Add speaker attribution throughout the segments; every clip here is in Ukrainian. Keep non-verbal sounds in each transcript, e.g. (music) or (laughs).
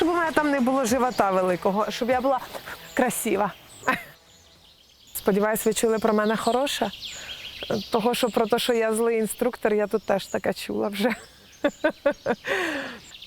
Speaker 1: Щоб у мене там не було живота великого, щоб я була красива. Сподіваюсь, ви чули про мене хороше. Того, що про те, що я злий інструктор, я тут теж така чула вже.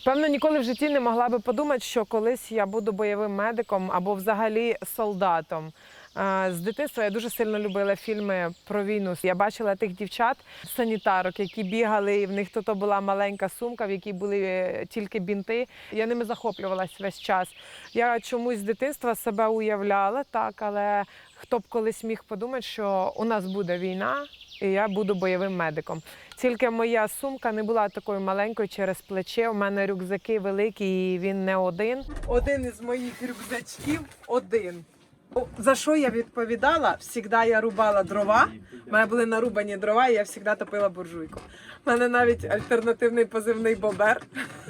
Speaker 1: Певно, ніколи в житті не могла би подумати, що колись я буду бойовим медиком або взагалі солдатом. З дитинства я дуже сильно любила фільми про війну. Я бачила тих дівчат, санітарок, які бігали, і в них то була маленька сумка, в якій були е, тільки бінти. Я ними захоплювалась весь час. Я чомусь з дитинства себе уявляла так, але хто б колись міг подумати, що у нас буде війна, і я буду бойовим медиком. Тільки моя сумка не була такою маленькою через плече. У мене рюкзаки великі, і він не один. Один із моїх рюкзачків один. За що я відповідала? Всігда я рубала дрова. У мене були нарубані дрова, і я завжди топила буржуйку. У мене навіть альтернативний позивний бобер.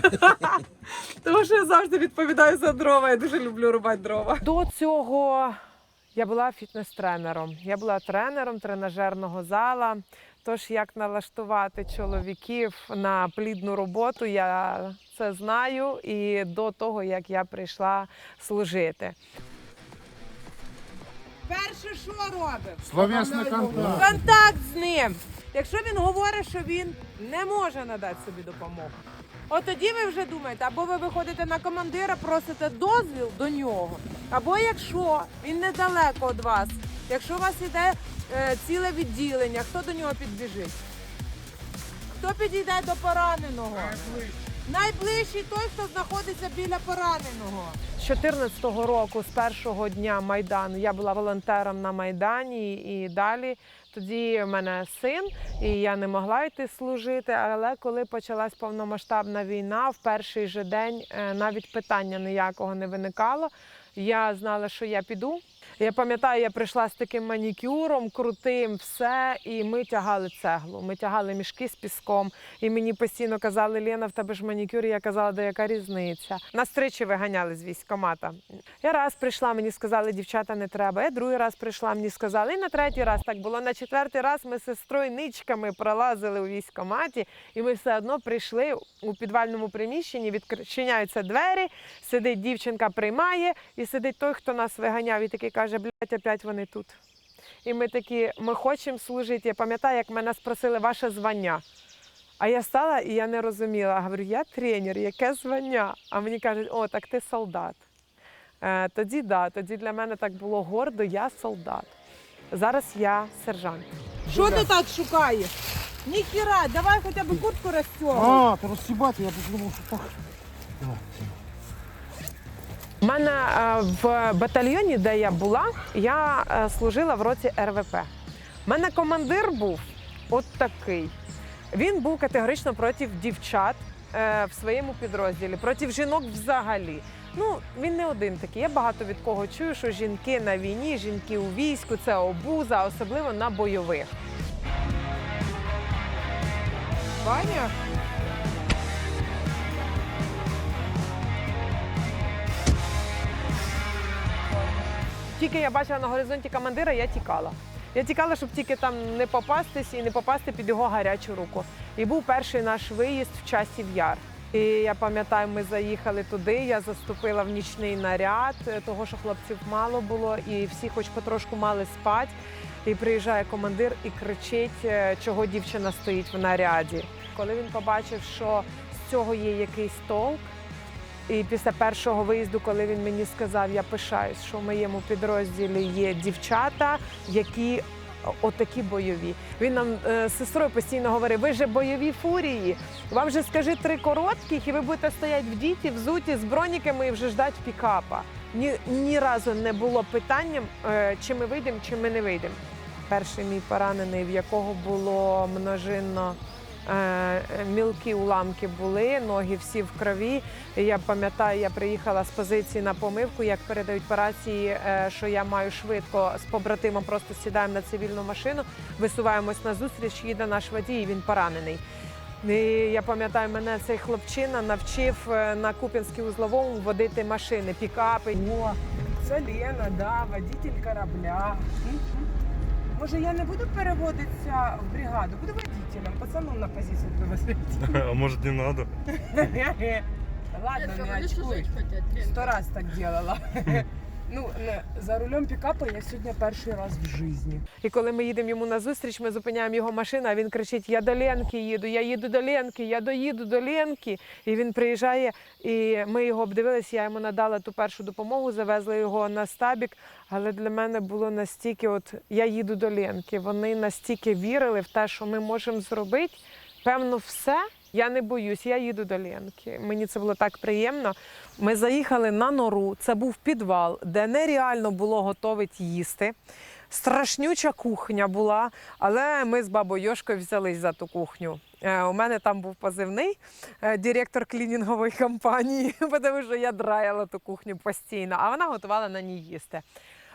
Speaker 1: (laughs) Тому що я завжди відповідаю за дрова. Я дуже люблю рубати дрова. До цього я була фітнес-тренером. Я була тренером тренажерного зала. Тож, як налаштувати чоловіків на плідну роботу, я це знаю і до того, як я прийшла служити.
Speaker 2: Перше, що робимо?
Speaker 3: Словесний контакт.
Speaker 2: Контакт з ним. Якщо він говорить, що він не може надати собі допомогу, от тоді ви вже думаєте, або ви виходите на командира, просите дозвіл до нього, або якщо він недалеко від вас, якщо у вас іде е, ціле відділення, хто до нього підбіжить? Хто підійде до пораненого? Найближчий той, хто знаходиться біля пораненого.
Speaker 1: З 14-го року, з першого дня Майдану, я була волонтером на Майдані і далі. Тоді в мене син, і я не могла йти служити. Але коли почалась повномасштабна війна, в перший же день е, навіть питання ніякого не виникало. Я знала, що я піду. Я пам'ятаю, я прийшла з таким манікюром, крутим, все, і ми тягали цеглу. Ми тягали мішки з піском. І мені постійно казали, Лена, в тебе ж манікюр. І я казала, да яка різниця. Нас тричі виганяли з військкомата. Я раз прийшла, мені сказали, дівчата не треба. Я другий раз прийшла, мені сказали, і на третій раз так було. На четвертий раз ми з сестрою ничками пролазили у військкоматі, і ми все одно прийшли у підвальному приміщенні, відчиняються двері, сидить дівчинка, приймає, і сидить той, хто нас виганяв, і такий каже, блядь, опять вони тут. І ми такі, ми хочемо служити. Я пам'ятаю, як мене спросили ваше звання. А я стала і я не розуміла. Говорю, я тренер, яке звання? А мені кажуть, о, так ти солдат. Е, тоді да, тоді для мене так було гордо, я солдат. Зараз я сержант.
Speaker 2: Що ти так шукаєш? Ніхіра, давай хоча б куртку розтягуй.
Speaker 3: А, то розсібати, я подумав, що так.
Speaker 1: У мене е, в батальйоні, де я була, я е, служила в році РВП. У мене командир був от такий. Він був категорично проти дівчат е, в своєму підрозділі, проти жінок взагалі. Ну, він не один такий. Я багато від кого чую, що жінки на війні, жінки у війську це обуза, особливо на бойових. Ваня? Тільки я бачила на горизонті командира, я тікала. Я тікала, щоб тільки там не попастись і не попасти під його гарячу руку. І був перший наш виїзд в часів яр. І я пам'ятаю, ми заїхали туди. Я заступила в нічний наряд, е, того що хлопців мало було, і всі, хоч потрошку, мали спати. І приїжджає командир і кричить, е, чого дівчина стоїть в наряді. Коли він побачив, що з цього є якийсь толк, і після першого виїзду, коли він мені сказав, я пишаюсь, що в моєму підрозділі є дівчата, які отакі бойові. Він нам е, з сестрою постійно говорив: ви же бойові фурії. Вам же скажи три коротких, і ви будете стояти в діті, взуті з броніками і вже ждать пікапа. Ні, ні разу не було питанням, е, чи ми вийдемо, чи ми не вийдемо. Перший мій поранений, в якого було множинно мілкі уламки були, ноги всі в крові. Я пам'ятаю, я приїхала з позиції на помивку, як передають по рації, е, що я маю швидко з побратимом просто сідаємо на цивільну машину, висуваємось на зустріч, їде наш водій, і він поранений. І я пам'ятаю, мене цей хлопчина навчив е, на Куп'янській узловому водити машини, пікапи. О, це Лена, да, водитель корабля. Може, я не буду переводитися в бригаду, буду водителем, пацаном на позицію привозити. (laughs)
Speaker 4: А может не надо?
Speaker 2: Ладно, не очкуй. Сто раз так делала. (laughs) Ну, не, за рулем пікапа я сьогодні перший раз в житті.
Speaker 1: І коли ми їдемо йому на зустріч, ми зупиняємо його машину, а він кричить: Я до Ленки їду, я їду до Ленки, я доїду до Ленки. І він приїжджає, і ми його обдивилися, я йому надала ту першу допомогу, завезли його на стабік. Але для мене було настільки, от я їду до Ленки. Вони настільки вірили в те, що ми можемо зробити. Певно, все. Я не боюсь, я їду до Ленки. Мені це було так приємно. Ми заїхали на нору. Це був підвал, де нереально було готувати їсти. Страшнюча кухня була, але ми з бабою Йошкою взялись за ту кухню. Е, У мене там був позивний е, директор клінінгової (laughs) компанії, (laughs) тому що я драяла ту кухню постійно, а вона готувала на ній їсти.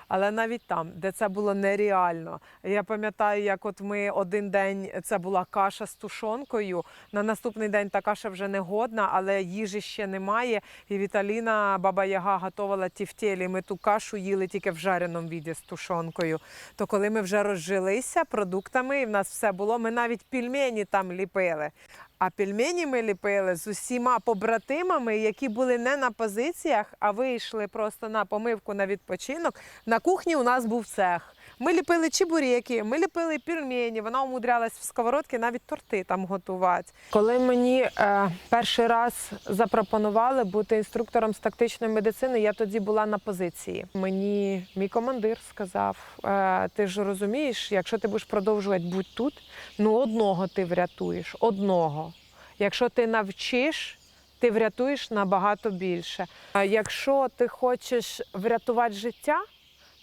Speaker 1: Але навіть там, де це було нереально. Я пам'ятаю, як от ми один день це була каша з тушонкою. На наступний день та каша вже не годна, але їжі ще немає. І Віталіна, баба Яга, готувала тівтєлі. Ми ту кашу їли тільки в жареному віді з тушонкою. То коли ми вже розжилися продуктами, і в нас все було, ми навіть пельмені там ліпили. А пельмені ми ліпили з усіма побратимами, які були не на позиціях, а вийшли просто на помивку на відпочинок. На кухні у нас був цех. Ми ліпили чебуреки, ми ліпили пельмені. Вона умудрялась в сковородки навіть торти там готувати. Коли мені е, перший раз запропонували бути інструктором з тактичної медицини, я тоді була на позиції. Мені мій командир сказав: е, ти ж розумієш, якщо ти будеш продовжувати бути тут, ну одного ти врятуєш, одного. Якщо ти навчиш, ти врятуєш набагато більше. Якщо ти хочеш врятувати життя,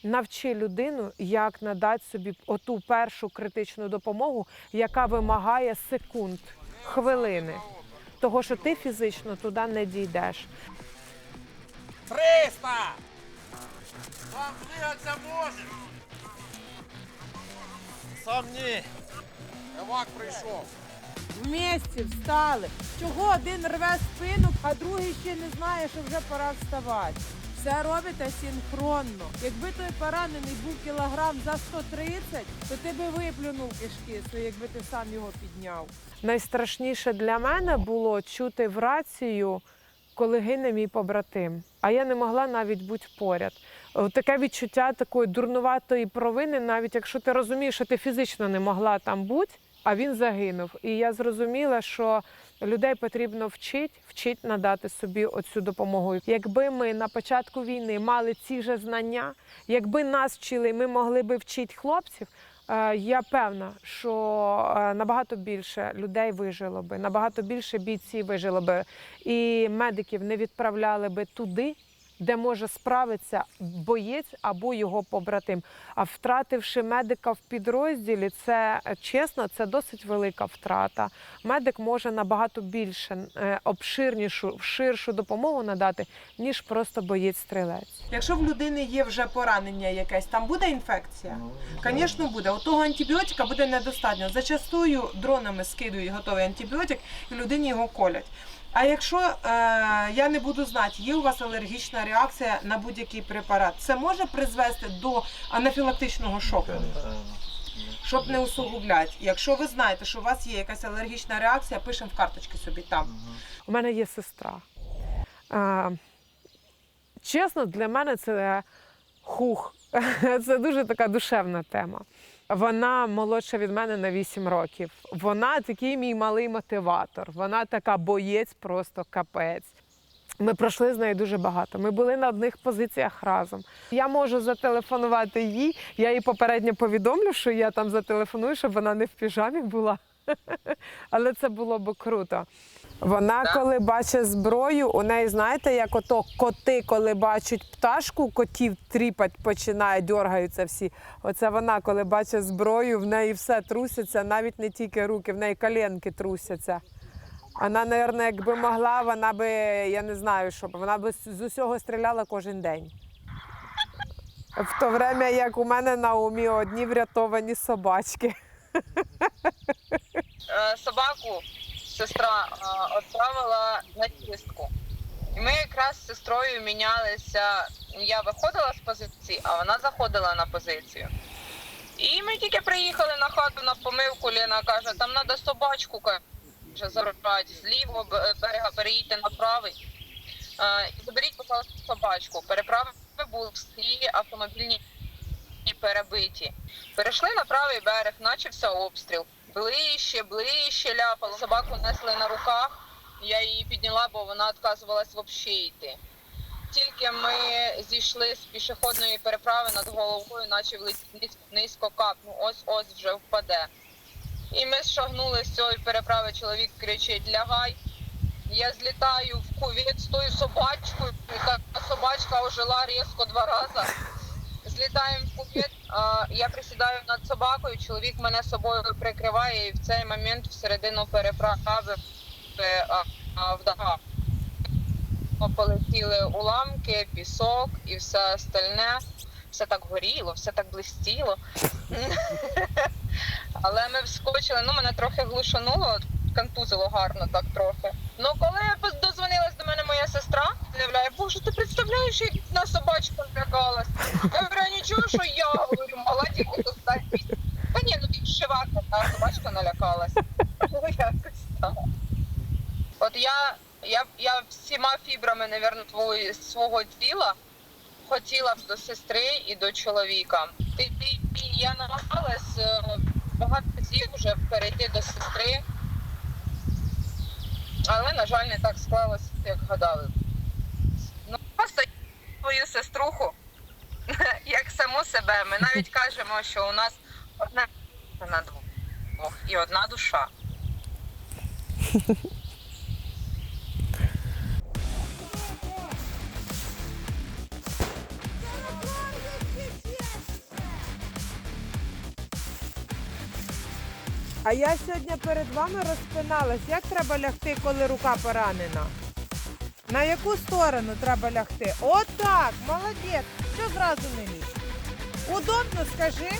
Speaker 1: навчи людину, як надати собі оту першу критичну допомогу, яка вимагає секунд, хвилини. Того, що ти фізично туди не дійдеш.
Speaker 5: 300! Сам двигаться можеш? Сам ні. Евак прийшов.
Speaker 2: Вместе встали. Чого один рве спину, а другий ще не знає, що вже пора вставати. Все робите синхронно. Якби той поранений був кілограм за 130, то ти би виплюнув кишки, якби ти сам його підняв.
Speaker 1: Найстрашніше для мене було чути в рацію, коли гине мій побратим. А я не могла навіть бути поряд. Таке відчуття такої дурнуватої провини, навіть якщо ти розумієш, що ти фізично не могла там бути, а він загинув. І я зрозуміла, що людей потрібно вчити, вчить надати собі оцю допомогу. Якби ми на початку війни мали ці ж знання, якби нас вчили, ми могли би вчити хлопців. Е, Я певна, що е, набагато більше людей вижило би, набагато більше бійців вижило би, і медиків не відправляли би туди, де може справитися боєць або його побратим. А втративши медика в підрозділі, це е, чесно, це досить велика втрата. Медик може набагато більше е, обширнішу, ширшу допомогу надати, ніж просто боєць-стрілець. Якщо в людини є вже поранення якесь, там буде інфекція? Звісно, буде. У того антибіотика буде недостатньо. Зачастую дронами скидують готовий антибіотик і людині його колять. А якщо е, я не буду знати, є у вас алергічна реакція на будь-який препарат, це може призвести до анафілактичного шоку, щоб не усугубляти. Якщо ви знаєте, що у вас є якась алергічна реакція, пишемо в карточки собі там. У мене є сестра. Е, чесно, для мене це хух. (laughs) Це дуже така душевна тема. Вона молодша від мене на 8 років. Вона такий мій малий мотиватор. Вона така боєць, просто капець. Ми пройшли з нею дуже багато. Ми були на одних позиціях разом. Я можу зателефонувати їй. Я їй попередньо повідомлю, що я там зателефоную, щоб вона не в піжамі була. Але це було б круто. Вона, коли бачить зброю, у неї, знаєте, як ото коти, коли бачать пташку, котів тріпать починає, дергаються всі. Оце вона, коли бачить зброю, в неї все труситься, навіть не тільки руки, в неї коленки трусяться. Вона, мабуть, якби могла, вона би, я не знаю, що б, вона би з усього стріляла кожен день. В то время, як у мене на умі одні врятовані собачки. (laughs)
Speaker 6: Е, собаку сестра е, відправила на чистку. І ми якраз з сестрою мінялися. Я виходила з позиції, а вона заходила на позицію. І ми тільки приїхали на хату на помивку. Лена каже, там треба собачку каже, забрати з лівого берега переїдьте на правий. Е, і заберіть, будь ласка, собачку. Переправи були всі автомобільні перебиті. Перейшли на правий берег, почався обстріл. Ближче, ближче ляпало. Собаку несли на руках. Я її підняла, бо вона відказувалась взагалі йти. Тільки ми зійшли з пішохідної переправи над головою, наче низько кап. Ну ось ось вже впаде. І ми шагнули з цієї переправи. Чоловік кричить: лягай. Я злітаю в кувет з тою собачкою. і Та собачка ожила різко два рази. Злітаємо в кувет, я присідаю над собакою, чоловік мене собою прикриває, і в цей момент всередину переправи е, а, вдага. Полетіли уламки, пісок і все остальне. Все так горіло, все так блистіло. (laughs) Але ми вскочили, ну мене трохи глушануло, контузило гарно так трохи. Ну коли дозвонилась до мене моя сестра, заявляє, боже, ти представляєш, як на собачка злякалась. Я говорю, нічого, що я говорю, молоді достать. Та ні, ну він шивак, та собачка налякалась. Ну. От я, я, я всіма фібрами, мабуть, твого, свого тіла хотіла б до сестри і до чоловіка. Ти, ти, я намагалась е, багато разів вже перейти до сестри, але, на жаль, не так склалося, як гадали. Просто свою сеструху, (laughs) як саму себе. Ми навіть (laughs) кажемо, що у нас одна на двох і одна душа.
Speaker 2: А я сьогодні перед вами розпиналась, як треба лягти, коли рука поранена. На яку сторону треба лягти? Отак, молодець. Що зразу не ліг? Удобно, скажи.